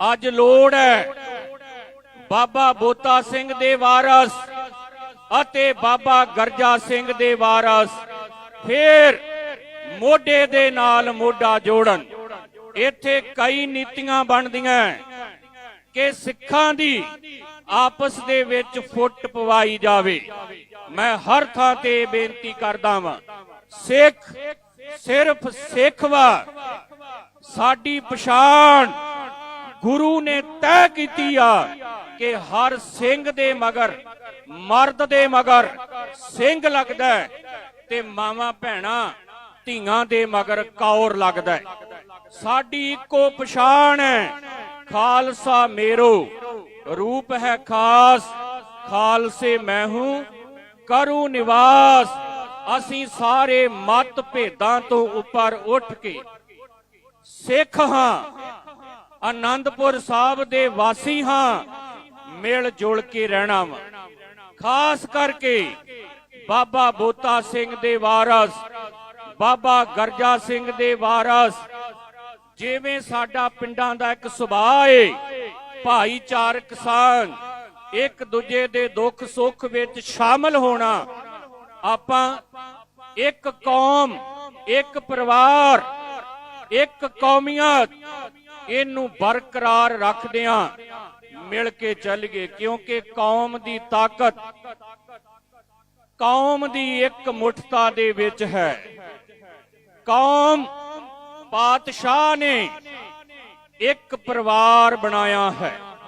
ਅੱਜ ਲੋੜ ਹੈ। ਬਾਬਾ ਬੋਤਾ ਸਿੰਘ ਦੇ ਵਾਰਸ ਅਤੇ ਬਾਬਾ ਗਰਜਾ ਸਿੰਘ ਦੇ ਵਾਰਸ ਫੇਰ ਮੋਢੇ ਦੇ ਨਾਲ ਮੋਢਾ ਜੋੜਨ। ਇੱਥੇ ਕਈ ਨੀਤੀਆਂ ਬਣਦੀਆਂ ਕਿ ਸਿੱਖਾਂ ਦੀ ਆਪਸ ਦੇ ਵਿੱਚ ਫੁੱਟ ਪਵਾਈ ਜਾਵੇ। ਮੈਂ ਹਰ ਥਾਂ ਤੇ ਬੇਨਤੀ ਕਰਦਾ ਵਾਂ, ਸਿੱਖ ਸਿਰਫ ਸਿੱਖ ਵਾ ਸਾਡੀ ਪਛਾਣ ਗੁਰੂ ਨੇ ਤੈਅ ਕੀਤੀ ਆ ਕਿ ਹਰ ਸਿੰਘ ਦੇ ਮਗਰ, ਮਰਦ ਦੇ ਮਗਰ ਸਿੰਘ ਲੱਗਦਾ ਤੇ ਮਾਵਾਂ, ਭੈਣਾਂ, ਧੀਆਂ ਦੇ ਮਗਰ ਕੌਰ ਲੱਗਦਾ ਸਾਡੀ ਇੱਕੋ ਪਛਾਣ ਹੈ, ਖਾਲਸਾ ਮੇਰੋ, ਰੂਪ ਹੈ ਖਾਸ, ਖਾਲਸੇ ਮੈਂ ਹੂੰ, ਕਰੂ ਨਿਵਾਸ, ਅਸੀਂ ਸਾਰੇ ਮਤ ਭੇਦਾਂ ਤੋਂ ਉੱਪਰ ਉੱਠ ਕੇ ਸਿੱਖ ਹਾਂ। ਆਨੰਦਪੁਰ ਸਾਹਿਬ ਦੇ ਵਾਸੀ ਹਾਂ, ਮਿਲ ਜੁਲ ਕੇ ਰਹਿਣਾ ਵਾ। ਖਾਸ ਕਰਕੇ ਬਾਬਾ ਬੋਤਾ ਸਿੰਘ ਦੇ ਵਾਰਸ, ਬਾਬਾ ਗਰਜਾ ਸਿੰਘ ਦੇ ਵਾਰਸ, ਜਿਵੇਂ ਸਾਡਾ ਪਿੰਡਾਂ ਦਾ ਇੱਕ ਸੁਭਾਅ ਏ, ਭਾਈਚਾਰਕ ਸਾਨ ਇੱਕ ਦੂਜੇ ਦੇ ਦੁੱਖ ਸੁੱਖ ਵਿੱਚ ਸ਼ਾਮਲ ਹੋਣਾ। ਆਪਾਂ ਇੱਕ ਕੌਮ, ਇੱਕ ਪਰਿਵਾਰ, ਇੱਕ ਕੌਮੀਅਤ ਇਹਨੂੰ ਬਰਕਰਾਰ ਰੱਖਦਿਆਂ ਮਿਲ ਕੇ ਚੱਲ ਗਏ, ਕਿਉਂਕਿ ਕੌਮ ਦੀ ਤਾਕਤ ਕੌਮ ਦੀ ਇੱਕ ਮੁਠਤਾ ਦੇ ਵਿੱਚ ਹੈ। ਕੌਮ ਪਾਤਸ਼ਾਹ ਨੇ ਇੱਕ ਪਰਿਵਾਰ ਬਣਾਇਆ ਹੈ।